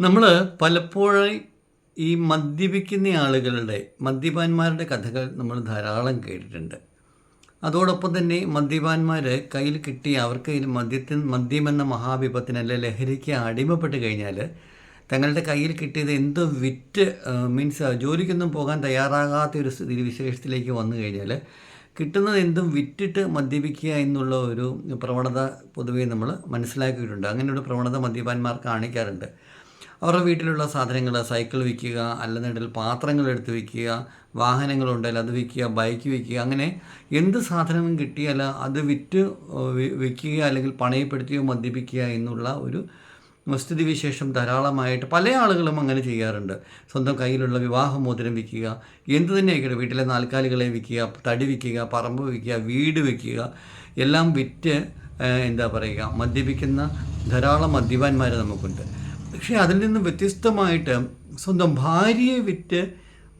നമ്മൾ പലപ്പോഴും ഈ മദ്യപിക്കുന്ന ആളുകളുടെ മദ്യപാന്മാരുടെ കഥകൾ നമ്മൾ ധാരാളം കേട്ടിട്ടുണ്ട്. അതോടൊപ്പം തന്നെ മദ്യപാന്മാർ കയ്യിൽ കിട്ടി അവർക്ക് കയ്യിൽ മദ്യത്തിൽ മദ്യമെന്ന മഹാവിപത്തിന് അല്ലെ ലഹരിക്ക് അടിമപ്പെട്ട് കഴിഞ്ഞാൽ തങ്ങളുടെ കയ്യിൽ കിട്ടിയത് എന്തോ വിറ്റ് മീൻസ് ജോലിക്കൊന്നും പോകാൻ തയ്യാറാകാത്ത ഒരു സ്ഥിതി വിശേഷത്തിലേക്ക് വന്നു കഴിഞ്ഞാൽ കിട്ടുന്നത് എന്തും വിറ്റിട്ട് മദ്യപിക്കുക എന്നുള്ള ഒരു പ്രവണത പൊതുവേ നമ്മൾ മനസ്സിലാക്കിയിട്ടുണ്ട്. അങ്ങനെയൊരു പ്രവണത മദ്യപാന്മാർ കാണിക്കാറുണ്ട്. അവരുടെ വീട്ടിലുള്ള സാധനങ്ങൾ സൈക്കിൾ വിൽക്കുക അല്ലെന്നുണ്ടെങ്കിൽ പാത്രങ്ങൾ എടുത്ത് വിൽക്കുക വാഹനങ്ങളുണ്ടെങ്കിൽ അത് വിൽക്കുക ബൈക്ക് വിൽക്കുക അങ്ങനെ എന്ത് സാധനവും കിട്ടിയാൽ അത് വിറ്റ് വിൽക്കുക അല്ലെങ്കിൽ പണയപ്പെടുത്തുകയോ മദ്യപിക്കുക എന്നുള്ള ഒരു സ്ഥിതിവിശേഷം ധാരാളമായിട്ട് പല ആളുകളും അങ്ങനെ ചെയ്യാറുണ്ട്. സ്വന്തം കയ്യിലുള്ള വിവാഹമോതിരം വിൽക്കുക എന്ത് തന്നെ ആയിക്കോട്ടെ വീട്ടിലെ നാൽക്കാലികളെ വിൽക്കുക തടി വിൽക്കുക പറമ്പ് വിൽക്കുക വീട് വിൽക്കുക എല്ലാം വിറ്റ് എന്താ പറയുക മദ്യപിക്കുന്ന ധാരാളം മദ്യപാന്മാർ നമുക്കുണ്ട്. പക്ഷേ അതിൽ നിന്ന് വ്യത്യസ്തമായിട്ട് സ്വന്തം ഭാര്യയെ വിറ്റ്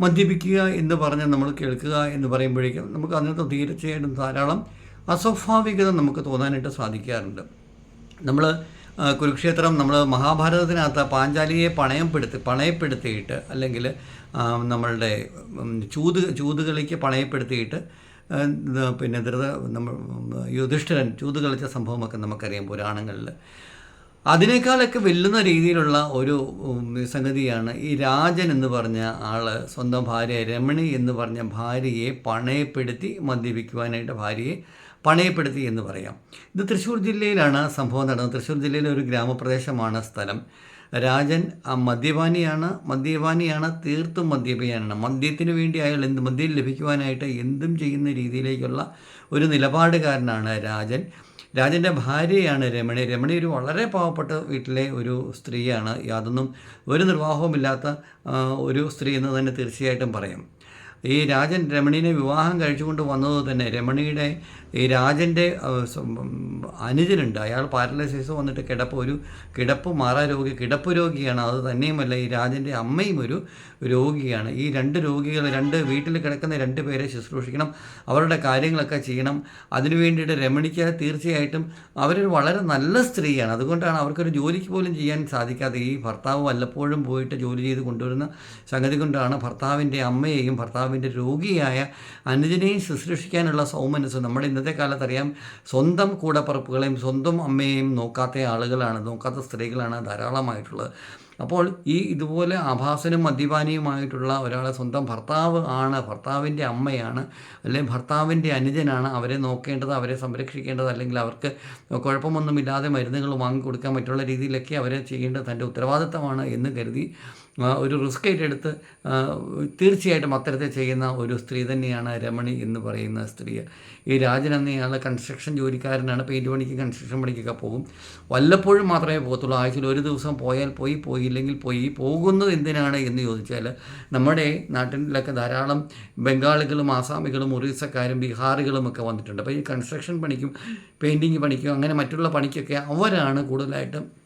മദ്യപിക്കുക എന്ന് പറഞ്ഞ് നമ്മൾ കേൾക്കുക എന്ന് പറയുമ്പോഴേക്കും നമുക്ക് അതിനകത്ത് തീർച്ചയായിട്ടും ധാരാളം അസ്വാഭാവികത നമുക്ക് തോന്നാനായിട്ട് സാധിക്കാറുണ്ട്. നമ്മൾ കുരുക്ഷേത്രം നമ്മൾ മഹാഭാരതത്തിനകത്ത് പാഞ്ചാലിയെ പണയപ്പെടുത്തി പണയപ്പെടുത്തിയിട്ട് അല്ലെങ്കിൽ നമ്മളുടെ ചൂത് ചൂതുകളിക്ക് പണയപ്പെടുത്തിയിട്ട് പിന്നെ ധൃത നമ്മൾ യുധിഷ്ഠിരൻ ചൂത് കളിച്ച സംഭവമൊക്കെ നമുക്കറിയാം പുരാണങ്ങളിൽ. അതിനേക്കാളൊക്കെ വെല്ലുന്ന രീതിയിലുള്ള ഒരു സംഗതിയാണ് ഈ രാജൻ എന്ന് പറഞ്ഞ ആൾ സ്വന്തം ഭാര്യ രമണി എന്ന് പറഞ്ഞ ഭാര്യയെ പണയപ്പെടുത്തി മദ്യപിക്കുവാനായിട്ട് ഭാര്യയെ പണയപ്പെടുത്തി എന്ന് പറയാം. ഇത് തൃശ്ശൂർ ജില്ലയിലാണ് സംഭവം നടന്നത്. തൃശ്ശൂർ ജില്ലയിലെ ഒരു ഗ്രാമപ്രദേശമാണ് സ്ഥലം. രാജൻ ആ മദ്യപാനിയാണ് മദ്യപാനിയാണ് തീർത്തും മദ്യപിയാനാണ് മദ്യത്തിന് വേണ്ടി അയാൾ എന്ത് മദ്യം ലഭിക്കുവാനായിട്ട് എന്തും ചെയ്യുന്ന രീതിയിലേക്കുള്ള ഒരു നിലപാടുകാരനാണ് രാജൻ. രാജന്റെ ഭാര്യയാണ് രമണി. രമണി ഒരു വളരെ പാവപ്പെട്ട വീട്ടിലെ ഒരു സ്ത്രീയാണ്. യാതൊന്നും ഒരു നിർവാഹവുമില്ലാത്ത ഒരു സ്ത്രീ എന്ന് തന്നെ തീർച്ചയായിട്ടും പറയാം. ഈ രാജൻ രമണീനെ വിവാഹം കഴിച്ചുകൊണ്ട് വന്നത് തന്നെ രമണിയുടെ ഈ രാജന്റെ അനുജനുണ്ട്. അയാൾ പാരലൈസിസ് വന്നിട്ട് കിടപ്പ് ഒരു കിടപ്പ് മാറാ രോഗി കിടപ്പ് രോഗിയാണ്. അത് തന്നെയുമല്ല ഈ രാജന്റെ അമ്മയും ഒരു രോഗിയാണ്. ഈ രണ്ട് രോഗികൾ രണ്ട് വീട്ടിൽ കിടക്കുന്ന രണ്ട് പേരെ ശുശ്രൂഷിക്കണം. അവരുടെ കാര്യങ്ങളൊക്കെ ചെയ്യണം. അതിനു വേണ്ടിയിട്ട് രമണിക്ക് തീർച്ചയായിട്ടും അവരൊരു വളരെ നല്ല സ്ത്രീയാണ്. അതുകൊണ്ടാണ് അവർക്കൊരു ജോലിക്ക് പോലും ചെയ്യാൻ സാധിക്കാതെ ഈ ഭർത്താവ് വല്ലപ്പോഴും പോയിട്ട് ജോലി ചെയ്ത് കൊണ്ടുവരുന്ന സംഗതി കൊണ്ടാണ് ഭർത്താവിന്റെ അമ്മയെയും ഭർത്താവിന്റെ രോഗിയായ അനുജനെയും ശുശ്രൂഷിക്കാനുള്ള സൗമനസ് നമ്മുടെ ഇന്നത്തെ കാലത്ത് അറിയാം സ്വന്തം കൂടപ്പറപ്പുകളെയും സ്വന്തം അമ്മയെയും നോക്കാത്ത ആളുകളാണ് നോക്കാത്ത സ്ത്രീകളാണ് ധാരാളമായിട്ടുള്ളത്. അപ്പോൾ ഈ ഇതുപോലെ ആഭാസനും മദ്യപാനിയുമായിട്ടുള്ള ഒരാളെ സ്വന്തം ഭർത്താവ് ആണ് ഭർത്താവിന്റെ അമ്മയാണ് അല്ലെങ്കിൽ ഭർത്താവിന്റെ അനുജനാണ് അവരെ നോക്കേണ്ടത് അവരെ സംരക്ഷിക്കേണ്ടത് അല്ലെങ്കിൽ അവർക്ക് കുഴപ്പമൊന്നുമില്ലാതെ മരുന്നുകൾ വാങ്ങിക്കൊടുക്കാൻ മറ്റുള്ള രീതിയിലൊക്കെ അവരെ ചെയ്യേണ്ടത് തന്റെ ഉത്തരവാദിത്തമാണ് എന്ന് കരുതി ഒരു റിസ്ക് ഏറ്റെടുത്ത് തീർച്ചയായിട്ടും അത്തരത്തിൽ ചെയ്യുന്ന ഒരു സ്ത്രീ തന്നെയാണ് രമണി എന്ന് പറയുന്ന സ്ത്രീ. ഈ രാജൻ എന്നയാൾ കൺസ്ട്രക്ഷൻ ജോലിക്കാരനാണ് പെയിന്റ് പണിക്ക് കൺസ്ട്രക്ഷൻ പണിക്കൊക്കെ പോകും. വല്ലപ്പോഴും മാത്രമേ പോകത്തുള്ളൂ. ആഴ്ചയിൽ ഒരു ദിവസം പോയാൽ പോയി പോയില്ലെങ്കിൽ പോയി. പോകുന്നത് എന്തിനാണ് എന്ന് ചോദിച്ചാൽ നമ്മുടെ നാട്ടിലൊക്കെ ധാരാളം ബംഗാളികളും ആസാമികളും ഒറീസക്കാരും ബീഹാറുകളും ഒക്കെ വന്നിട്ടുണ്ട്. അപ്പോൾ ഈ കൺസ്ട്രക്ഷൻ പണിക്കും പെയിന്റിങ് പണിക്കും അങ്ങനെ മറ്റുള്ള പണിക്കൊക്കെ അവരാണ് കൂടുതലായിട്ടും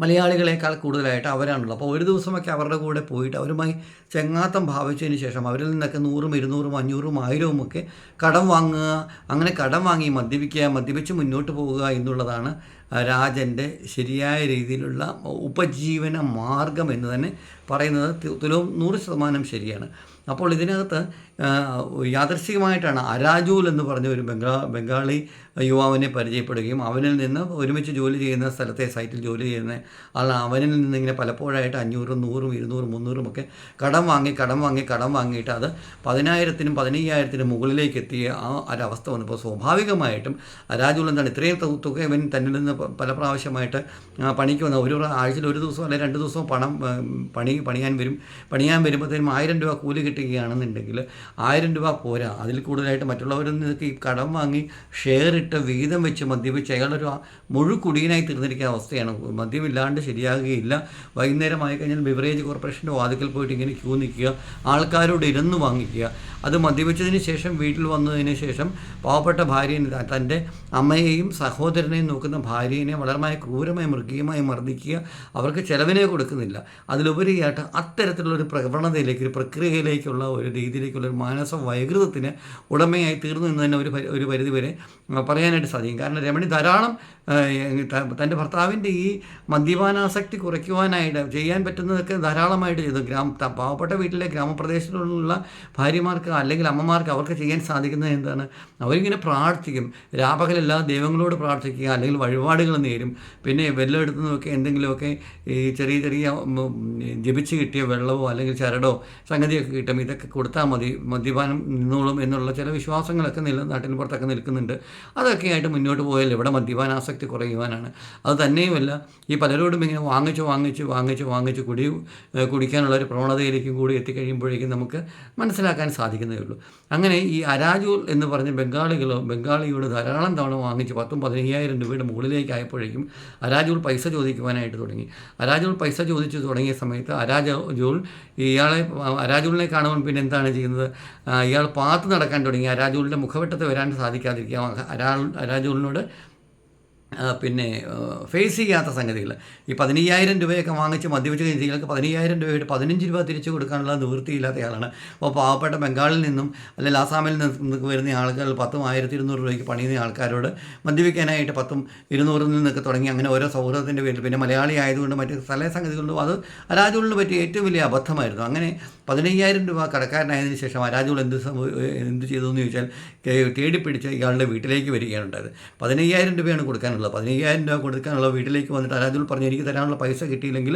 മലയാളികളെക്കാൾ കൂടുതലായിട്ട് അവരാണുള്ളത്. അപ്പോൾ ഒരു ദിവസമൊക്കെ അവരുടെ കൂടെ പോയിട്ട് അവരുമായി ചെങ്ങാത്തം ഭാവിച്ചതിന് ശേഷം അവരിൽ നിന്നൊക്കെ നൂറും ഇരുന്നൂറും അഞ്ഞൂറും ആയിരവും ഒക്കെ കടം വാങ്ങുക അങ്ങനെ കടം വാങ്ങി മദ്യപിക്കുക മദ്യപിച്ച് മുന്നോട്ട് പോവുക എന്നുള്ളതാണ് രാജന്റെ ശരിയായ രീതിയിലുള്ള ഉപജീവന മാർഗം എന്ന് തന്നെ പറയുന്നത്. തുലവും നൂറ് ശതമാനം ശരിയാണ്. അപ്പോൾ ഇതിനകത്ത് ആ, യാദൃശ്ചികമായിട്ടാണ് അരാജൂൽ എന്ന് പറഞ്ഞ ഒരു ബംഗാ ബംഗാളി യുവാവിനെ പരിചയപ്പെടുകയും അവനിൽ നിന്ന് ഒരുമിച്ച് ജോലി ചെയ്യുന്ന സ്ഥലത്തെ സൈറ്റിൽ ജോലി ചെയ്യുന്ന ആൾ അവനിൽ നിന്ന് ഇങ്ങനെ പലപ്പോഴായിട്ട് അഞ്ഞൂറും നൂറും ഇരുന്നൂറും മുന്നൂറും ഒക്കെ കടം വാങ്ങി കടം വാങ്ങി കടം വാങ്ങിയിട്ട് അത് പതിനായിരത്തിനും പതിനയ്യായിരത്തിനും മുകളിലേക്ക് എത്തിയ ആ ഒരവസ്ഥ വന്നപ്പോൾ സ്വാഭാവികമായിട്ടും അരാജുൽ എന്താണ് ഇത്രയും തുക ഇവൻ തന്നിൽ നിന്ന് പല പ്രാവശ്യമായിട്ട് പണിക്ക് വന്ന ഒരു ആഴ്ചയിൽ ഒരു ദിവസം അല്ലെങ്കിൽ രണ്ട് ദിവസവും പണം പണി പണിയാൻ വരും പണിയാൻ വരുമ്പോഴത്തേനും ആയിരം രൂപ കൂലി കിട്ടുകയാണെന്നുണ്ടെങ്കിൽ ആയിരം രൂപ പോരാ. അതിൽ കൂടുതലായിട്ട് മറ്റുള്ളവരിൽ നിന്നൊക്കെ ഈ കടം വാങ്ങി ഷെയർ ഇട്ട് വീതം വെച്ച് മദ്യപിച്ച് അയാളൊരു മുഴു കുടിയനായി തീർന്നിരിക്കുന്ന അവസ്ഥയാണ്. മദ്യമില്ലാണ്ട് ശരിയാകുകയില്ല. വൈകുന്നേരം ആയി കഴിഞ്ഞാൽ ബിവറേജ് കോർപ്പറേഷന്റെ വാതിക്കൽ പോയിട്ട് ഇങ്ങനെ ക്യൂ നിൽക്കുക. ആൾക്കാരോട് ഇരുന്ന് വാങ്ങിക്കുക. അത് മദ്യപിച്ചതിന് ശേഷം വീട്ടിൽ വന്നതിന് ശേഷം പാവപ്പെട്ട ഭാര്യയെ തന്റെ അമ്മയെയും സഹോദരനെയും നോക്കുന്ന ഭാര്യനെ വളരമായ ക്രൂരമായി മൃഗീയമായി മർദ്ദിക്കുക. അവർക്ക് ചെലവിനെ കൊടുക്കുന്നില്ല. അതിലുപരിയായിട്ട് അത്തരത്തിലുള്ള ഒരു പ്രവണതയിലേക്ക് ഒരു പ്രക്രിയയിലേക്കുള്ള ഒരു രീതിയിലേക്കുള്ള ഒരു മാനസ വൈകൃതത്തിന് ഉടമയായി തീർന്നു എന്ന് തന്നെ ഒരു ഒരു പരിധി വരെ ആ, പറയാനായിട്ട് സാധിക്കും. കാരണം രമണി ധാരാളം തന്റെ ഭർത്താവിന്റെ ഈ മദ്യപാനാസക്തി കുറയ്ക്കുവാനായിട്ട് ചെയ്യാൻ പറ്റുന്നതൊക്കെ ധാരാളമായിട്ട് ചെയ്തു. ഗ്രാമ പാവപ്പെട്ട വീട്ടിലെ ഗ്രാമപ്രദേശത്തുള്ള ഭാര്യമാർക്ക് അല്ലെങ്കിൽ അമ്മമാർക്ക് അവർക്ക് ചെയ്യാൻ സാധിക്കുന്നത് എന്താണ്? അവരിങ്ങനെ പ്രാർത്ഥിക്കും. രാപകലെല്ലാ ദൈവങ്ങളോട് പ്രാർത്ഥിക്കുക അല്ലെങ്കിൽ വഴിപാടുകൾ നേരും. പിന്നെ വെള്ളം നിന്നൊക്കെ എന്തെങ്കിലുമൊക്കെ ഈ ചെറിയ ചെറിയ ജപിച്ച് കിട്ടിയ വെള്ളമോ അല്ലെങ്കിൽ ചരടോ സംഗതിയൊക്കെ കിട്ടും. ഇതൊക്കെ കൊടുത്താൽ മതി. മദ്യപാനം നിന്നോളും എന്നുള്ള ചില വിശ്വാസങ്ങളൊക്കെ നില നാട്ടിന് പുറത്തൊക്കെ നിൽക്കുന്നുണ്ട്. അതൊക്കെ ആയിട്ട് മുന്നോട്ട് പോയാൽ ഇവിടെ മദ്യപാനാസക്തി കുറയുവാനാണ്. അത് തന്നെയുമല്ല ഈ പലരോടും ഇങ്ങനെ വാങ്ങിച്ച് വാങ്ങിച്ച് വാങ്ങിച്ച് വാങ്ങിച്ച് കുടി കുടിക്കാനുള്ള ഒരു പ്രവണതയിലേക്കും കൂടി എത്തിക്കഴിയുമ്പോഴേക്കും നമുക്ക് മനസ്സിലാക്കാൻ സാധിക്കുന്നതേ ഉള്ളൂ. അങ്ങനെ ഈ അരാജു എന്ന് പറഞ്ഞ ബംഗാളികളോ ബംഗാളിയോട് ധാരാളം തവണ വാങ്ങിച്ച് പത്തും പതിനയ്യായിരം രൂപയുടെ മുകളിലേക്ക് ആയപ്പോഴേക്കും അരാജുൾ പൈസ ചോദിക്കുവാനായിട്ട് തുടങ്ങി. അരാജുൾ പൈസ ചോദിച്ചു തുടങ്ങിയ സമയത്ത് അരാജുൾ ഇയാളെ അരാജുളിനെ കാണുമ്പോൾ പിന്നെ എന്താണ് ചെയ്യുന്നത്? ഇയാൾ പാത്ത് നടക്കാൻ തുടങ്ങി. അരാജൂളിന്റെ മുഖവട്ടത്ത് വരാൻ സാധിക്കാതിരിക്കുക. അരാ അരാജൂളിനോട് പിന്നെ ഫേസ് ചെയ്യാത്ത സംഗതികൾ ഈ പതിനയ്യായിരം രൂപയൊക്കെ വാങ്ങിച്ച് മദ്യപിച്ച് കഴിഞ്ഞാൽ പതിനയ്യായിരം രൂപയുടെ പതിനഞ്ച് രൂപ തിരിച്ചു കൊടുക്കാനുള്ള നിവൃത്തിയില്ലാത്ത ആളാണ്. അപ്പോൾ പാവപ്പെട്ട ബംഗാളിൽ നിന്നും അല്ലെങ്കിൽ ആസാമിൽ നിന്ന് വരുന്ന ആളുകൾ പത്തും ആയിരത്തി ഇരുന്നൂറ് രൂപയ്ക്ക് പണിയുന്ന ആൾക്കാരോട് മദ്യപിക്കാനായിട്ട് പത്തും ഇരുന്നൂറിൽ നിന്നൊക്കെ തുടങ്ങി അങ്ങനെ ഓരോ സൗഹൃദത്തിന്റെ പേരിൽ. പിന്നെ മലയാളി ആയതുകൊണ്ട് മറ്റ് സ്ഥല സംഗതികളിലും അത് അരാജുളിന് പറ്റിയ ഏറ്റവും വലിയ അബദ്ധമായിരുന്നു. അങ്ങനെ പതിനയ്യായിരം രൂപ കടക്കാരനായതിനു ശേഷം അരാജുകൾ എന്ത് സംഭവം എന്ത് ചെയ്തു എന്ന് ചോദിച്ചാൽ തേടി പിടിച്ച് ഇയാളുടെ വീട്ടിലേക്ക് വരികയാണ് ഉണ്ടായത്. പതിനയ്യായിരം രൂപയാണ് കൊടുക്കാനുള്ളത് പതിനയ്യായിരം രൂപ കൊടുക്കാനുള്ള വീട്ടിലേക്ക് വന്നിട്ട് അരാജുൾ പറഞ്ഞു എനിക്ക് തരാനുള്ള പൈസ കിട്ടിയില്ലെങ്കിൽ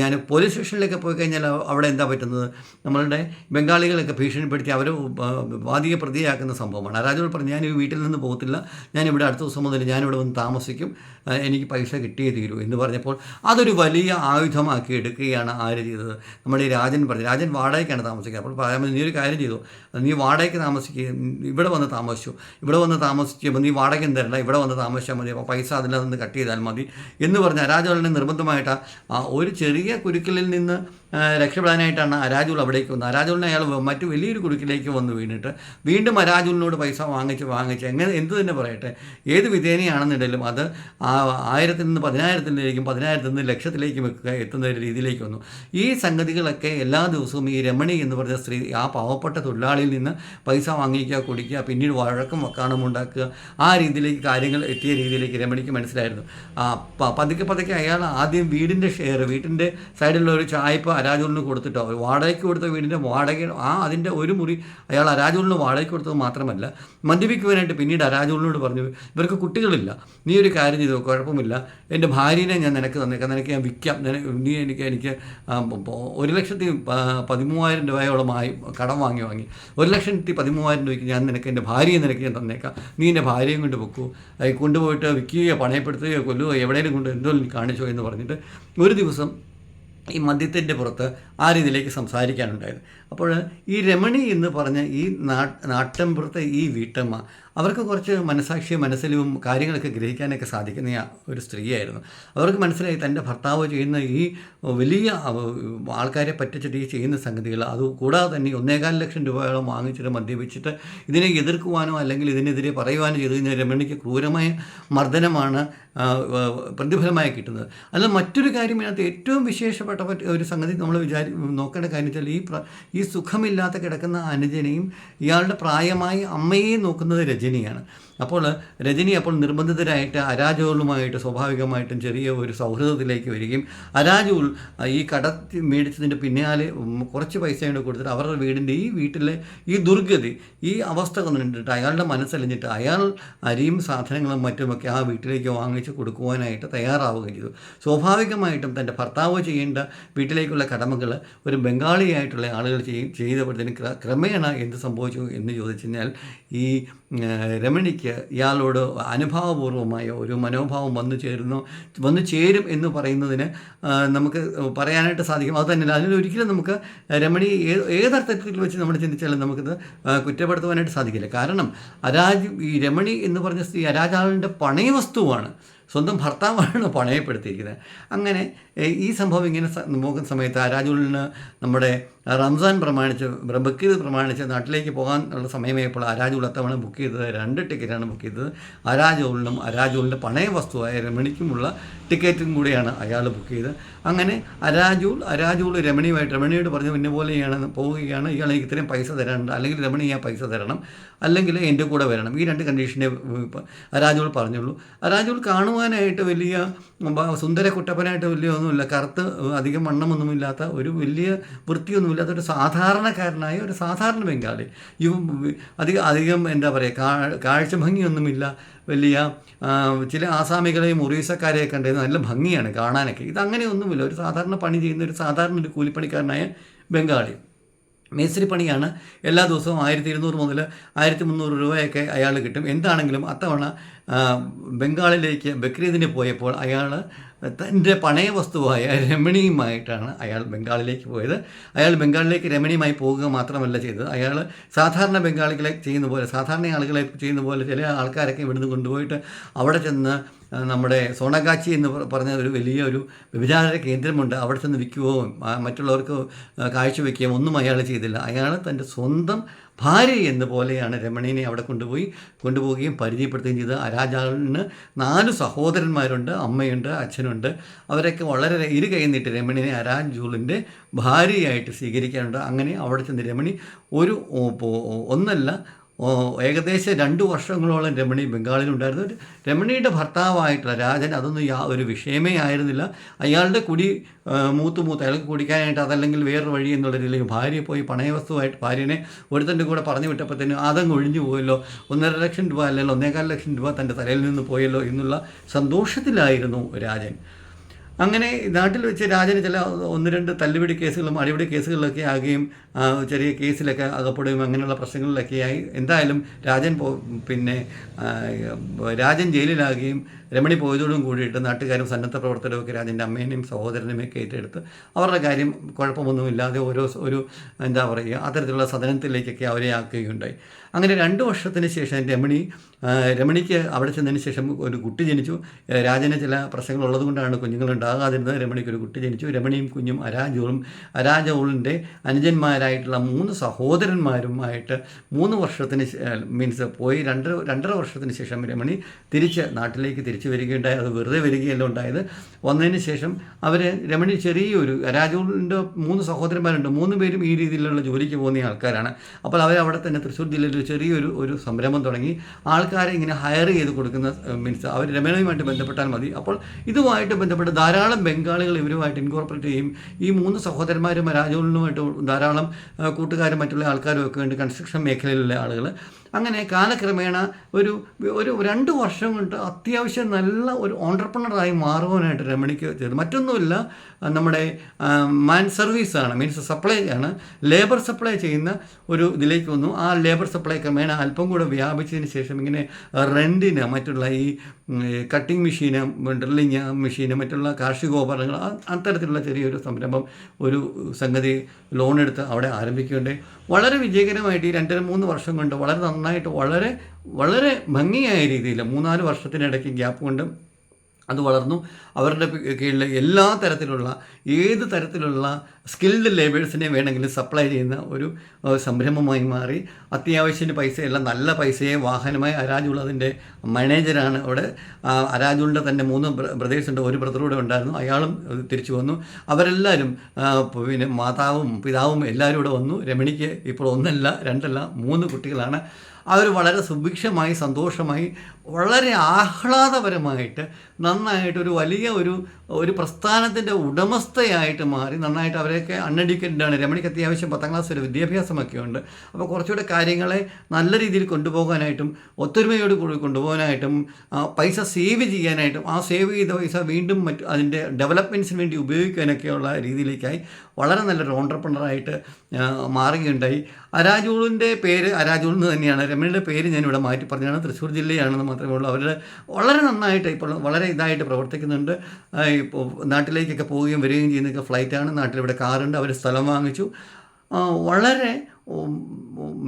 ഞാൻ പോലീസ് സ്റ്റേഷനിലേക്ക് പോയി കഴിഞ്ഞാൽ അവിടെ എന്താ പറ്റുന്നത്? നമ്മളുടെ ബംഗാളികളൊക്കെ ഭീഷണിപ്പെടുത്തി അവർ വാദിക പ്രതിയാക്കുന്ന സംഭവമാണ്. അരാജുൽ പറഞ്ഞു ഞാൻ ഈ വീട്ടിൽ നിന്ന് പോകത്തില്ല. ഞാൻ ഇവിടെ അടുത്ത ദിവസം മുതൽ ഞാനിവിടെ വന്ന് താമസിക്കും. എനിക്ക് പൈസ കിട്ടിയേ തീരൂ എന്ന് പറഞ്ഞപ്പോൾ അതൊരു വലിയ ആയുധമാക്കി എടുക്കുകയാണ് ആര് ചെയ്തത്. നമ്മുടെ ഈ രാജൻ പറഞ്ഞു രാജൻ വാടകയ്ക്കാണ് താമസിക്കുക അപ്പോൾ പറയാൻ നീ ഒരു കാര്യം ചെയ്തു. നീ വാടകയ്ക്ക് താമസിക്കുക ഇവിടെ വന്ന് താമസിച്ചു. ഇവിടെ വന്ന് താമസിച്ചപ്പോൾ നീ വാടകയും തരണ്ട ഇവിടെ വന്ന് താമസിച്ചാൽ മതി. അപ്പോൾ പൈസ അതിൽ നിന്ന് കട്ട് ചെയ്താൽ മതി എന്ന് പറഞ്ഞ രാജവളനെ നിർബന്ധമായിട്ട് ഒരു ചെറിയ കുരുക്കലിൽ നിന്ന് രക്ഷപ്പെടാനായിട്ടാണ് അരാജുൽ അവിടേക്ക് വന്നത്. അരാജുലിനെ അയാൾ മറ്റു വലിയൊരു കുടുക്കിലേക്ക് വന്ന് വീണിട്ട് വീണ്ടും അരാജുലിനോട് പൈസ വാങ്ങിച്ച് വാങ്ങിച്ച് എങ്ങനെ എന്ത് തന്നെ പറയട്ടെ ഏത് വിധേനയാണെന്നുണ്ടെങ്കിലും അത് ആയിരത്തിൽ നിന്ന് പതിനായിരത്തിലേക്കും പതിനായിരത്തിൽ നിന്ന് ലക്ഷത്തിലേക്കും വെക്കുക എത്തുന്ന ഒരു രീതിയിലേക്ക് വന്നു. ഈ സംഗതികളൊക്കെ എല്ലാ ദിവസവും ഈ രമണി എന്ന് പറഞ്ഞ സ്ത്രീ ആ പാവപ്പെട്ട തൊഴിലാളിയിൽ നിന്ന് പൈസ വാങ്ങിക്കുക കുടിക്കുക പിന്നീട് വഴക്കം വക്കാണം ഉണ്ടാക്കുക ആ രീതിയിലേക്ക് കാര്യങ്ങൾ എത്തിയ രീതിയിലേക്ക് രമണിക്ക് മനസ്സിലായിരുന്നു. പതുക്കെ പതുക്കെ അയാൾ ആദ്യം വീടിന്റെ ഷെയർ വീട്ടിന്റെ സൈഡിലുള്ള ഒരു ചായ്പ അരാജൂലിന് കൊടുത്തിട്ടോ? വാടകയ്ക്ക് കൊടുത്ത വീടിന്റെ വാടക ആ അതിന്റെ ഒരു മുറി അയാൾ അരാജൂലിന് വാടകയ്ക്ക് കൊടുത്തത് മാത്രമല്ല മദ്യപിക്കുവാനായിട്ട് പിന്നീട് അരാജൂലിനോട് പറഞ്ഞു ഇവർക്ക് കുട്ടികളില്ല. നീ ഒരു കാര്യം ചെയ്തു? കുഴപ്പമില്ല എന്റെ ഭാര്യനെ ഞാൻ നിനക്ക് തന്നേക്കാം. നിനക്ക് ഞാൻ വിൽക്കാം. നീ എനിക്ക് എനിക്ക് ഒരു ലക്ഷത്തി പതിമൂവായിരം രൂപയോളമായി കടം വാങ്ങി വാങ്ങി. ഒരു ലക്ഷത്തി പതിമൂവായിരം രൂപയ്ക്ക് ഞാൻ നിനക്ക് എന്റെ ഭാര്യയെ നിനക്ക് ഞാൻ തന്നേക്കാം. നീ എന്റെ ഭാര്യയും കൊണ്ട് പൊക്കൂ. കൊണ്ടുപോയിട്ട് വിൽക്കുകയോ പണയപ്പെടുത്തുകയോ കൊല്ലുകയോ എവിടെയെങ്കിലും കൊണ്ട് എന്തോ കാണിച്ചോ എന്ന് പറഞ്ഞിട്ട് ഒരു ദിവസം ഈ മദ്യത്തിന്റെ പുറത്ത് ആ രീതിയിലേക്ക് സംസാരിക്കാനുണ്ടായത് അപ്പോൾ ഈ രമണി എന്ന് പറഞ്ഞ ഈ നാട്ടിൻപുറത്തെ ഈ വീട്ടമ്മ അവർക്ക് കുറച്ച് മനസാക്ഷിയും മനസ്സിലും കാര്യങ്ങളൊക്കെ ഗ്രഹിക്കാനൊക്കെ സാധിക്കുന്ന ഒരു സ്ത്രീയായിരുന്നു. അവർക്ക് മനസ്സിലായി തന്റെ ഭർത്താവ് ചെയ്യുന്ന ഈ വലിയ ആൾക്കാരെ പറ്റിച്ചിട്ട് ഈ ചെയ്യുന്ന സംഗതികൾ അത് കൂടാതെ തന്നെ ഒന്നേകാൽ ലക്ഷം രൂപയോളം വാങ്ങിച്ചിട്ട് മദ്യപിച്ചിട്ട് ഇതിനെ എതിർക്കുവാനോ അല്ലെങ്കിൽ ഇതിനെതിരെ പറയുവാനോ ചെയ്തു കഴിഞ്ഞാൽ രമണിക്ക് ക്രൂരമായ മർദ്ദനമാണ് പ്രതിഫലമായി കിട്ടുന്നത്. അല്ല മറ്റൊരു കാര്യം ഇതിനകത്ത് ഏറ്റവും വിശേഷപ്പെട്ട ഒരു സംഗതി നമ്മൾ വിചാരി നോക്കേണ്ട കാര്യം വെച്ചാൽ ഈ ഈ സുഖമില്ലാത്ത കിടക്കുന്ന അനുജനെയും ഇയാളുടെ പ്രായമായി അമ്മയെയും നോക്കുന്നത് രജനിയാണ്. അപ്പോൾ രജനി അപ്പോൾ നിർബന്ധിതരായിട്ട് അരാജകളുമായിട്ട് സ്വാഭാവികമായിട്ടും ചെറിയ ഒരു സൗഹൃദത്തിലേക്ക് വരികയും അരാജകൾ ഈ കടത്തി മേടിച്ചതിന്റെ പിന്നാലെ കുറച്ച് പൈസ കൊണ്ട് കൊടുത്തിട്ട് അവരുടെ വീടിന്റെ ഈ വീട്ടിലെ ഈ ദുർഗതി ഈ അവസ്ഥ കണ്ടിട്ട് അയാളുടെ മനസ്സലിഞ്ഞിട്ട് അയാൾ അരിയും സാധനങ്ങളും മറ്റുമൊക്കെ ആ വീട്ടിലേക്ക് വാങ്ങിച്ച് കൊടുക്കുവാനായിട്ട് തയ്യാറാവുകയും ചെയ്തു. സ്വാഭാവികമായിട്ടും തന്റെ ഭർത്താവ് ചെയ്യേണ്ട വീട്ടിലേക്കുള്ള കടമകൾ ഒരു ബംഗാളിയായിട്ടുള്ള ആളുകൾ ചെയ്യും ചെയ്തപ്പോഴത്തേനും ക്ര- ക്രമേണ എന്ത് സംഭവിച്ചു എന്ന് ചോദിച്ചു കഴിഞ്ഞാൽ ഈ രമണിക്ക് ഇയാളോട് അനുഭാവപൂർവമായ ഒരു മനോഭാവം വന്നു ചേരുന്നു വന്നു ചേരും എന്ന് പറയുന്നതിന് നമുക്ക് പറയാനായിട്ട് സാധിക്കും. അത് തന്നെയല്ല അതിലൊരിക്കലും നമുക്ക് രമണി ഏത് ഏതർത്ഥത്തിൽ വെച്ച് നമ്മൾ ചിന്തിച്ചാലും നമുക്കിത് കുറ്റപ്പെടുത്തുവാനായിട്ട് സാധിക്കില്ല. കാരണം അരാജ് ഈ രമണി എന്ന് പറഞ്ഞ സ്ത്രീ അരാജാളിന്റെ പണയവസ്തുവാണ്. സ്വന്തം ഭർത്താവാണ് പണയപ്പെടുത്തിയിരിക്കുന്നത്. അങ്ങനെ ഈ സംഭവം ഇങ്ങനെ നോക്കുന്ന സമയത്ത് അരാജുലിന് നമ്മുടെ റംസാൻ പ്രമാണിച്ച് ബക്കീത് പ്രമാണിച്ച് നാട്ടിലേക്ക് പോകാൻ ഉള്ള സമയമായപ്പോൾ ആരാജുൾ അത്തവണ ബുക്ക് ചെയ്തത് രണ്ട് ടിക്കറ്റാണ് ബുക്ക് ചെയ്തത്. അരാജുളിനും അരാജുളിന്റെ പണയ വസ്തുവായ രമണിക്കുമുള്ള ടിക്കറ്റും കൂടിയാണ് അയാൾ ബുക്ക് ചെയ്തത്. അങ്ങനെ അരാജുൽ അരാജുൽ രമണിയുമായിട്ട് രമണിയോട് പറഞ്ഞു പിന്നെ പോലെയാണ് പോവുകയാണ്. ഇയാൾ എനിക്ക് ഇത്രയും പൈസ തരാനുണ്ട് അല്ലെങ്കിൽ രമണി ഞാൻ പൈസ തരണം. അല്ലെങ്കിൽ എന്റെ കൂടെ വരണം. ഈ രണ്ട് കണ്ടീഷനെ അരാജുൽ പറഞ്ഞുള്ളൂ. അരാജുൽ കാണുവാനായിട്ട് വലിയ സുന്ദര കുട്ടപ്പനായിട്ട് വലിയ ഒന്നുമില്ല. കറുത്ത് അധികം വണ്ണമൊന്നുമില്ലാത്ത ഒരു വലിയ വൃത്തിയൊന്നുമില്ലാത്ത ഒരു സാധാരണക്കാരനായ ഒരു സാധാരണ ബംഗാളി. ഇവ അധികം അധികം എന്താ പറയുക കാ കാഴ്ച ഭംഗിയൊന്നുമില്ല. വലിയ ചില ആസാമികളെയും ഒറീസക്കാരെയൊക്കെ കണ്ടത് നല്ല ഭംഗിയാണ് കാണാനൊക്കെ. ഇതങ്ങനെയൊന്നുമില്ല. ഒരു സാധാരണ പണി ചെയ്യുന്ന ഒരു സാധാരണ ഒരു കൂലിപ്പണിക്കാരനായ ബംഗാളി. മേസ്ത്രി പണിയാണ് എല്ലാ ദിവസവും ആയിരത്തി ഇരുന്നൂറ് മുതൽ ആയിരത്തി മുന്നൂറ് രൂപയൊക്കെ അയാൾ കിട്ടും. എന്താണെങ്കിലും അത്തവണ ബംഗാളിലേക്ക് ബക്രീദിന് പോയപ്പോൾ അയാൾ തന്റെ പണയ വസ്തുവായ രമണിയുമായിട്ടാണ് അയാൾ ബംഗാളിലേക്ക് പോയത്. അയാൾ ബംഗാളിലേക്ക് രമണിയുമായി പോകുക മാത്രമല്ല ചെയ്തത്. അയാൾ സാധാരണ ബംഗാളികളെ ചെയ്യുന്ന പോലെ സാധാരണ ആളുകളെ ചെയ്യുന്ന പോലെ ചില ആൾക്കാരൊക്കെ ഇവിടുന്ന് കൊണ്ടുപോയിട്ട് അവിടെ ചെന്ന് നമ്മുടെ സോണഗാച്ചി എന്ന് പറഞ്ഞ ഒരു വലിയ ഒരു വ്യഭിചാര കേന്ദ്രമുണ്ട്. അവിടെ ചെന്ന് വിൽക്കുകയോ മറ്റുള്ളവർക്ക് കാഴ്ചവെക്കുകയോ ഒന്നും അയാൾ ചെയ്തില്ല. അയാൾ തന്റെ സ്വന്തം ഭാര്യ എന്ന പോലെയാണ് രമണീനെ അവിടെ കൊണ്ടുപോയി കൊണ്ടുപോവുകയും പരിചയപ്പെടുത്തുകയും ചെയ്ത്. രാജാവിന് നാല് സഹോദരന്മാരുണ്ട്. അമ്മയുണ്ട് അച്ഛനുണ്ട്. അവരൊക്കെ വളരെ ഇരു കൈ നീട്ടി രമണിനെ ജൂളിന്റെ ഭാര്യയായിട്ട് സ്വീകരിക്കാനുണ്ട്. അങ്ങനെ അവിടെ ചെന്ന് രമണി ഒരു ഒന്നല്ല ഏകദേശം രണ്ട് വർഷങ്ങളോളം രമണി ബംഗാളിലുണ്ടായിരുന്നു. രമണിയുടെ ഭർത്താവായിട്ടുള്ള രാജൻ അതൊന്നും യാ ഒരു വിഷയമേ ആയിരുന്നില്ല. അയാളുടെ കുടി മൂത്ത് മൂത്ത് അയാൾക്ക് കുടിക്കാനായിട്ട് അതല്ലെങ്കിൽ വേറൊരു വഴി എന്നുള്ള രീതിയിൽ ഭാര്യ പോയി പണയവസ്തുവായിട്ട് ഭാര്യനെ ഒരുത്തന്റെ കൂടെ പറഞ്ഞു വിട്ടപ്പോഴത്തേനും അതങ്ങ് ഒഴിഞ്ഞു പോയല്ലോ. ഒന്നര ലക്ഷം രൂപ അല്ലെങ്കിൽ ഒന്നേകാൽ ലക്ഷം രൂപ തന്റെ തലയിൽ നിന്ന് പോയല്ലോ എന്നുള്ള സന്തോഷത്തിലായിരുന്നു രാജൻ. അങ്ങനെ നാട്ടിൽ വെച്ച് രാജന് ചില ഒന്ന് രണ്ട് തല്ലുപിടി കേസുകളും അടിപിടി കേസുകളിലൊക്കെ ആകുകയും ചെറിയ കേസിലൊക്കെ അകപ്പെടുകയും അങ്ങനെയുള്ള പ്രശ്നങ്ങളിലൊക്കെയായി എന്തായാലും രാജൻ പോ പിന്നെ രാജൻ ജയിലിലാകുകയും രമണി പോയതോടും കൂടിയിട്ട് നാട്ടുകാരും സന്നദ്ധ പ്രവർത്തകരും ഒക്കെ രാജന്റെ അമ്മേനെയും സഹോദരനെയും ഒക്കെ ഏറ്റെടുത്ത് അവരുടെ കാര്യം കുഴപ്പമൊന്നുമില്ലാതെ ഓരോ ഒരു എന്താ പറയുക അത്തരത്തിലുള്ള സദനത്തിലേക്കൊക്കെ അവരെ ആക്കുകയുണ്ടായി. അങ്ങനെ രണ്ട് വർഷത്തിന് ശേഷം രമണി രമണിക്ക് അവിടെ ചെന്നതിന് ശേഷം ഒരു കുട്ടി ജനിച്ചു. രാജന് ചില പ്രശ്നങ്ങൾ ഉള്ളതുകൊണ്ടാണ് കുഞ്ഞുങ്ങൾ ഉണ്ടാകാതിരുന്നത്. രമണിക്ക് ഒരു കുട്ടി ജനിച്ചു. രമണിയും കുഞ്ഞും അരാജോളും അരാജോളിന്റെ അനുജന്മാരായിട്ടുള്ള മൂന്ന് സഹോദരന്മാരുമായിട്ട് മൂന്ന് വർഷത്തിന് മീൻസ് പോയി രണ്ടര രണ്ടര വർഷത്തിന് ശേഷം രമണി തിരിച്ച് നാട്ടിലേക്ക് തിരിച്ചു വരികയുണ്ടായി. അത് വെറുതെ വരികയല്ല ഉണ്ടായത്. വന്നതിന് ശേഷം അവർ രമണി ചെറിയൊരു അരാജോളിന്റെ മൂന്ന് സഹോദരന്മാരുണ്ട്. മൂന്ന് പേരും ഈ രീതിയിലുള്ള ജോലിക്ക് പോകുന്ന ആൾക്കാരാണ്. അപ്പോൾ അവർ അവിടെ തന്നെ തൃശ്ശൂർ ജില്ലയിൽ ഒരു ചെറിയൊരു ഒരു സംരംഭം തുടങ്ങി ആൾക്കാരെ ഇങ്ങനെ ഹയർ ചെയ്ത് കൊടുക്കുന്ന മീൻസ് അവർ രമേണയുമായിട്ട് ബന്ധപ്പെട്ടാൽ മതി. അപ്പോൾ ഇതുമായിട്ട് ബന്ധപ്പെട്ട് ധാരാളം ബംഗാളികൾ ഇവരുമായിട്ട് ഇൻകോർപ്പറേറ്റ് ചെയ്യും. ഈ മൂന്ന് സഹോദരന്മാരും രാജോളിനുമായിട്ട് ധാരാളം കൂട്ടുകാരും മറ്റുള്ള ആൾക്കാരും ഒക്കെ ഉണ്ട് കൺസ്ട്രക്ഷൻ മേഖലയിലുള്ള ആളുകൾ അങ്ങനെ കാലക്രമേണ ഒരു ഒരു രണ്ട് വർഷം കൊണ്ട് അത്യാവശ്യം നല്ല ഒരു ഓണ്ടർപ്രണറായി മാറുവാനായിട്ട് രമണിക്ക് ചെയ്തു. മറ്റൊന്നുമില്ല നമ്മുടെ മാൻ സർവീസാണ് മീൻസ് സപ്ലൈ ആണ്. ലേബർ സപ്ലൈ ചെയ്യുന്ന ഒരു ഇതിലേക്ക് വന്നു. ആ ലേബർ സപ്ലൈ ക്രമേണ അല്പം കൂടെ വ്യാപിച്ചതിന് ശേഷം ഇങ്ങനെ റെന്റിന് മറ്റുള്ള ഈ കട്ടിംഗ് മെഷീന് ഡ്രില്ലിങ് മെഷീന് മറ്റുള്ള കാർഷികോപകരണങ്ങൾ അത്തരത്തിലുള്ള ചെറിയൊരു സംരംഭം ഒരു സംഗതി ലോൺ എടുത്ത് അവിടെ ആരംഭിക്കുകയുണ്ടായി. വളരെ വിജയകരമായിട്ട് ഈ രണ്ടര മൂന്ന് വർഷം കൊണ്ട് വളരെ നന്നായിട്ട് വളരെ വളരെ ഭംഗിയായ രീതിയിൽ മൂന്നാൽ വർഷത്തിനിടയ്ക്ക് ഗ്യാപ്പ് കൊണ്ട് അത് വളർന്നു. അവരുടെ കീഴിൽ എല്ലാ തരത്തിലുള്ള ഏത് തരത്തിലുള്ള സ്കിൽഡ് ലേബേഴ്സിനെ വേണമെങ്കിലും സപ്ലൈ ചെയ്യുന്ന ഒരു സംരംഭമായി മാറി. അത്യാവശ്യത്തിന് പൈസയല്ല നല്ല പൈസയെ വാഹനമായി അരാജുൾ അതിന്റെ മാനേജരാണ് അവിടെ. അരാജുളിന്റെ തന്നെ മൂന്ന് ബ്രദേഴ്സ് ഉണ്ട് ഒരു ബ്രദറൂടെ ഉണ്ടായിരുന്നു. അയാളും തിരിച്ചു വന്നു. അവരെല്ലാവരും പിന്നെ മാതാവും പിതാവും എല്ലാവരും ഇവിടെ വന്നു. രമണിക്ക് ഇപ്പോൾ ഒന്നല്ല രണ്ടല്ല മൂന്ന് കുട്ടികളാണ്. അവർ വളരെ സുഭിക്ഷമായി സന്തോഷമായി വളരെ ആഹ്ലാദപരമായിട്ട് നന്നായിട്ട് ഒരു വലിയ ഒരു ഒരു പ്രസ്ഥാനത്തിന്റെ ഉടമസ്ഥയായിട്ട് മാറി നന്നായിട്ട് അവരെയൊക്കെ അൺഎഡ്യൂക്കേറ്റഡ് ആണ് രമണിക്ക് അത്യാവശ്യം പത്താം ക്ലാസ് വരെ വിദ്യാഭ്യാസമൊക്കെ ഉണ്ട്. അപ്പോൾ കുറച്ചുകൂടെ കാര്യങ്ങളെ നല്ല രീതിയിൽ കൊണ്ടുപോകാനായിട്ടും ഒത്തൊരുമയോട് കൂടി കൊണ്ടുപോകാനായിട്ടും പൈസ സേവ് ചെയ്യാനായിട്ടും ആ സേവ് ചെയ്ത പൈസ വീണ്ടും മറ്റ് അതിന്റെ ഡെവലപ്മെന്റ്സിന് വേണ്ടി ഉപയോഗിക്കാനൊക്കെയുള്ള രീതിയിലേക്കായി വളരെ നല്ലൊരു ഓണ്ടർപ്രണറായിട്ട് മാറുകയുണ്ടായി. അരാജൂളിന്റെ പേര് അരാജൂൾ എന്ന് തന്നെയാണ്. രമണിയുടെ പേര് ഞാനിവിടെ മാറ്റി പറഞ്ഞാണ് തൃശ്ശൂർ ജില്ലയാണെന്ന് മാത്രമേ ഉള്ളൂ. അവരുടെ വളരെ നന്നായിട്ട് ഇപ്പോൾ വളരെ ഇതായിട്ട് പ്രവർത്തിക്കുന്നുണ്ട്. ഇപ്പോൾ നാട്ടിലേക്കൊക്കെ പോവുകയും വരികയും ചെയ്യുന്നൊക്കെ ഫ്ലൈറ്റാണ്. നാട്ടിലിവിടെ കാറുണ്ട്. അവർ സ്ഥലം വാങ്ങിച്ചു. വളരെ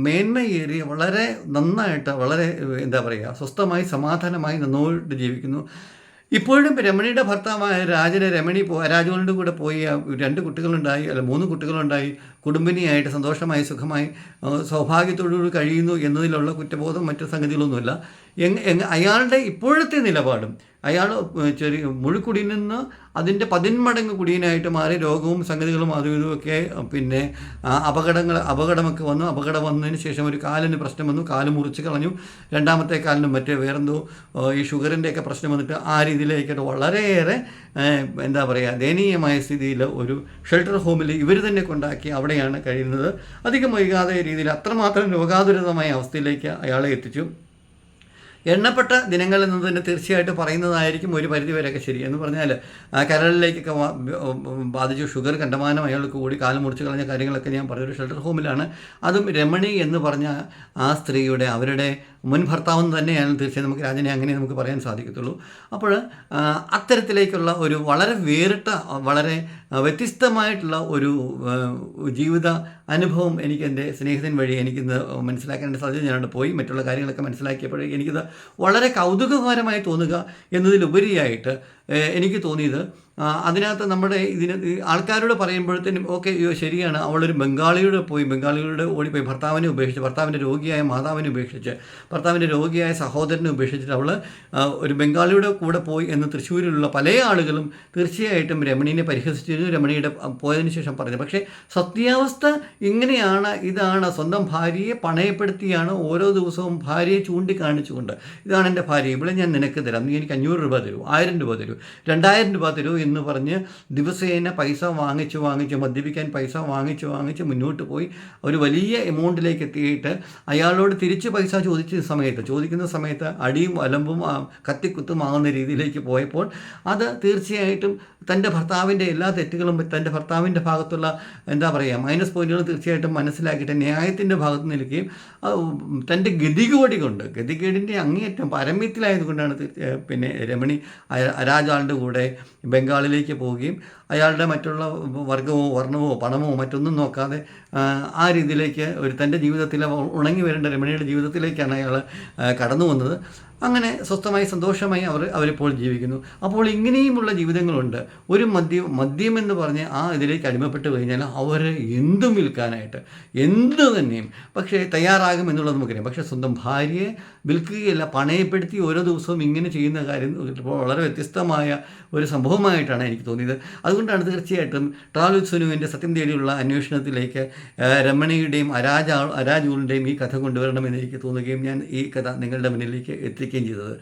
മേന്മയേറിയ വളരെ നന്നായിട്ട് വളരെ എന്താ പറയുക സ്വസ്ഥമായി സമാധാനമായി നന്നായിട്ട് ജീവിക്കുന്നു. ഇപ്പോഴും രമണിയുടെ ഭർത്താവായ രാജന് രമണി പോ രാജുവിന്റെ കൂടെ പോയി രണ്ട് കുട്ടികളുണ്ടായി അല്ല മൂന്ന് കുട്ടികളുണ്ടായി. കുടുംബിനിയായിട്ട് സന്തോഷമായി സുഖമായി സൗഭാഗ്യത്തോടുകൂടി കഴിയുന്നു എന്നതിലുള്ള കുറ്റബോധം മറ്റു സംഗതികളൊന്നുമില്ല. എങ് അയാളുടെ ഇപ്പോഴത്തെ നിലപാടും അയാൾ ചെറിയ മുഴുക്കുടിയിൽ നിന്ന് അതിന്റെ പതിന്മടങ്ങ് കുടിയനായിട്ട് മാറി രോഗവും സംഗതികളും അതും ഇതുമൊക്കെ പിന്നെ അപകടങ്ങൾ അപകടമൊക്കെ വന്നു. അപകടം വന്നതിന് ശേഷം ഒരു കാലിന് പ്രശ്നം വന്നു. കാൽ മുറിച്ച് കളഞ്ഞു. രണ്ടാമത്തെ കാലിന് മറ്റേ വേറെന്തോ ഈ ഷുഗറിന്റെയൊക്കെ പ്രശ്നം വന്നിട്ട് ആ രീതിയിലേക്കൊരു വളരെയേറെ എന്താ പറയുക ദയനീയമായ സ്ഥിതിയിൽ ഒരു ഷെൽട്ടർ ഹോമിൽ ഇവർ തന്നെ കൊണ്ടാക്കി അവിടെയാണ് കഴിയുന്നത്. അധികം വൈകാതെ രീതിയിൽ അത്രമാത്രം രോഗാതുരിതമായ അവസ്ഥയിലേക്ക് അയാളെ എത്തിച്ചു. എണ്ണപ്പെട്ട ദിനങ്ങൾ എന്ന് തന്നെ തീർച്ചയായിട്ടും പറയുന്നതായിരിക്കും ഒരു പരിധി വരെയൊക്കെ ശരി. എന്ന് പറഞ്ഞാൽ കരളിലേക്കൊക്കെ ബാധിച്ചു. ഷുഗർ കണ്ടമാനം അയാൾക്ക് കൂടി കാലം മുറിച്ച് കളഞ്ഞ കാര്യങ്ങളൊക്കെ ഞാൻ പറഞ്ഞൊരു ഷെൽട്ടർ ഹോമിലാണ്. അതും രമണി എന്ന് പറഞ്ഞ ആ സ്ത്രീയുടെ അവരുടെ മുൻ ഭർത്താവെന്ന് തന്നെയാണ് തീർച്ചയായും നമുക്ക് രാജനെ അങ്ങനെ നമുക്ക് പറയാൻ സാധിക്കത്തുള്ളൂ. അപ്പോൾ അത്തരത്തിലേക്കുള്ള ഒരു വളരെ വേറിട്ട വളരെ വ്യത്യസ്തമായിട്ടുള്ള ഒരു ജീവിത അനുഭവം എനിക്ക് എന്റെ സ്നേഹിതൻ വഴി എനിക്കിന്ന് മനസ്സിലാക്കാൻ സാധ്യത ഞാനവിടെ പോയി മറ്റുള്ള കാര്യങ്ങളൊക്കെ മനസ്സിലാക്കിയപ്പോഴേ എനിക്കിത് വളരെ കൗതുകകരമായി തോന്നുക എന്നതിലുപരിയായിട്ട് എനിക്ക് തോന്നിയത് അതിനകത്ത് നമ്മുടെ ഇതിന് ആൾക്കാരോട് പറയുമ്പോഴത്തേനും ഓക്കെ അയ്യോ ശരിയാണ്. അവളൊരു ബംഗാളിയുടെ പോയി ബംഗാളികളുടെ ഓടിപ്പോയി. ഭർത്താവിനെ ഉപേക്ഷിച്ച് ഭർത്താവിന്റെ രോഗിയായ മാതാവിനെ ഉപേക്ഷിച്ച് ഭർത്താവിന്റെ രോഗിയായ സഹോദരനെ ഉപേക്ഷിച്ചിട്ട് അവൾ ഒരു ബംഗാളിയുടെ കൂടെ പോയി എന്ന് തൃശ്ശൂരിലുള്ള പല ആളുകളും തീർച്ചയായിട്ടും രമണീനെ പരിഹസിച്ചിരുന്നു. രമണിയുടെ പോയതിന് ശേഷം പറഞ്ഞു. പക്ഷേ സത്യാവസ്ഥ ഇങ്ങനെയാണ്. ഇതാണ് സ്വന്തം ഭാര്യയെ പണയപ്പെടുത്തിയാണ് ഓരോ ദിവസവും ഭാര്യയെ ചൂണ്ടിക്കാണിച്ചുകൊണ്ട്. ഇതാണ് എന്റെ ഭാര്യ. ഇവിടെ ഞാൻ നിനക്ക് തരാം. നീ എനിക്ക് അഞ്ഞൂറ് രൂപ തരൂ ആയിരം രൂപ തരൂ രണ്ടായിരം രൂപ തരൂ പറഞ്ഞ് ദിവസേന പൈസ വാങ്ങിച്ച് വാങ്ങിച്ച് മദ്യപിക്കാൻ പൈസ വാങ്ങിച്ച് വാങ്ങിച്ച് മുന്നോട്ട് പോയി ഒരു വലിയ എമൗണ്ടിലേക്ക് എത്തിയിട്ട് അയാളോട് തിരിച്ച് പൈസ ചോദിച്ച സമയത്ത് ചോദിക്കുന്ന സമയത്ത് അടിയും അലമ്പും കത്തിക്കുത്തും ആകുന്ന രീതിയിലേക്ക് പോയപ്പോൾ അത് തീർച്ചയായിട്ടും തന്റെ ഭർത്താവിന്റെ എല്ലാ തെറ്റുകളും തന്റെ ഭർത്താവിന്റെ ഭാഗത്തുള്ള എന്താ പറയുക മൈനസ് പോയിന്റുകൾ തീർച്ചയായിട്ടും മനസ്സിലാക്കിയിട്ട് ന്യായത്തിന്റെ ഭാഗത്ത് നിൽക്കുകയും തന്റെ ഗതികോടി കൊണ്ട് ഗതികേടിന്റെ അങ്ങേയറ്റം പരമ്യത്തിലായതുകൊണ്ടാണ് പിന്നെ രമണി അരാജാളിന്റെ കൂടെ കൂടെ ബംഗാളിലേക്ക് പോവുകയും അയാളുടെ മറ്റുള്ള വർഗമോ വർണമോ പണമോ മറ്റൊന്നും നോക്കാതെ ആ രീതിയിലേക്ക് ഒരു തന്റെ ജീവിതത്തിലെ ഉണങ്ങി വരേണ്ട രമണിയുടെ ജീവിതത്തിലേക്കാണ് അയാൾ കടന്നു വന്നത്. അങ്ങനെ സ്വസ്ഥമായി സന്തോഷമായി അവർ അവരിപ്പോൾ ജീവിക്കുന്നു. അപ്പോൾ ഇങ്ങനെയുമുള്ള ജീവിതങ്ങളുണ്ട്. ഒരു മദ്യം മദ്യം എന്ന് പറഞ്ഞ് ആ ഇതിലേക്ക് അടിമപ്പെട്ട് കഴിഞ്ഞാൽ അവർ എന്തും വിൽക്കാനായിട്ട്? എന്ത് തന്നെയും. പക്ഷേ തയ്യാറാകും എന്നുള്ളത് നമുക്കറിയാം. പക്ഷേ സ്വന്തം ഭാര്യയെ വിൽക്കുകയല്ല പണയപ്പെടുത്തി ഓരോ ദിവസവും ഇങ്ങനെ ചെയ്യുന്ന കാര്യം ഇപ്പോൾ വളരെ വ്യത്യസ്തമായ ഒരു സംഭവമായിട്ടാണ് എനിക്ക് തോന്നിയത്. അതുകൊണ്ടാണ് തീർച്ചയായിട്ടും ട്രാവൽ സുനുവിന്റെ സത്യം തേടിയുള്ള അന്വേഷണത്തിലേക്ക് രമണിയുടെയും അരാജ അരാജൂറിന്റെയും ഈ കഥ കൊണ്ടുവരണമെന്ന് എനിക്ക് തോന്നുകയും ഞാൻ ഈ കഥ നിങ്ങളുടെ മുന്നിലേക്ക് എത്തിക്കുകയും ചെയ്തത്.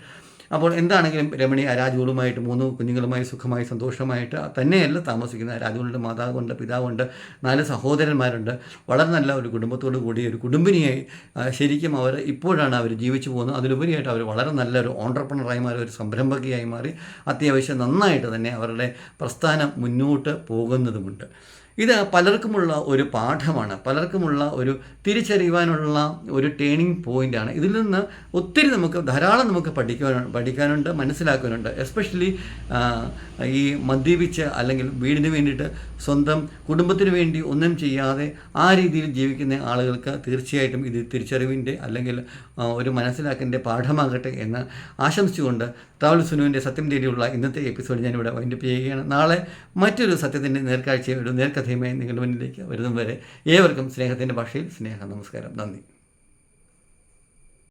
അപ്പോൾ എന്താണെങ്കിലും രമണി അരാജുകളുമായിട്ട് മൂന്ന് കുഞ്ഞുങ്ങളുമായി സുഖമായി സന്തോഷമായിട്ട് തന്നെയല്ല താമസിക്കുന്നത്. അരാജുകളുടെ മാതാവുണ്ട് പിതാവുണ്ട് നാല് സഹോദരന്മാരുണ്ട്. വളരെ നല്ല ഒരു കുടുംബത്തോടു കൂടി ഒരു കുടുംബിനിയായി ശരിക്കും അവർ ഇപ്പോഴാണ് അവർ ജീവിച്ചു പോകുന്നത്. അതിലുപരിയായിട്ട് അവർ വളരെ നല്ലൊരു ഓണ്ടർപ്രണറായി മാറി ഒരു സംരംഭകയായി മാറി. അത്യാവശ്യം നന്നായിട്ട് തന്നെ അവരുടെ പ്രസ്ഥാനം മുന്നോട്ട് പോകുന്നതുമുണ്ട്. ഇത് പലർക്കുമുള്ള ഒരു പാഠമാണ്. പലർക്കുമുള്ള ഒരു തിരിച്ചറിയുവാനുള്ള ഒരു ടേണിംഗ് പോയിന്റാണ് ഇതിൽ നിന്ന് ഒത്തിരി നമുക്ക് ധാരാളം നമുക്ക് പഠിക്കുവാനുണ്ട് പഠിക്കാനുണ്ട് മനസ്സിലാക്കാനുണ്ട് എസ്പെഷ്യലി ഈ മദ്യപിച്ച് അല്ലെങ്കിൽ വീടിന് വേണ്ടിയിട്ട് സ്വന്തം കുടുംബത്തിന് വേണ്ടി ഒന്നും ചെയ്യാതെ ആ രീതിയിൽ ജീവിക്കുന്ന ആളുകൾക്ക് തീർച്ചയായിട്ടും ഇത് തിരിച്ചറിവിന്റെ അല്ലെങ്കിൽ ഒരു മനസ്സിലാക്കിന്റെ പാഠമാകട്ടെ എന്ന് ആശംസിച്ചുകൊണ്ട് ട്രാവൽ സുനുവിന്റെ സത്യം തേടിയുള്ള ഇന്നത്തെ എപ്പിസോഡ് ഞാനിവിടെ വൈൻഡപ്പ് ചെയ്യുകയാണ്. നാളെ മറ്റൊരു സത്യത്തിന്റെ നേർക്കാഴ്ചയോട് നേർക്കഥയുമായി നിങ്ങളുടെ മുന്നിലേക്ക് വരുന്നതുവരെ ഏവർക്കും സ്നേഹത്തിന്റെ ഭാഷയിൽ സ്നേഹ നമസ്കാരം. നന്ദി.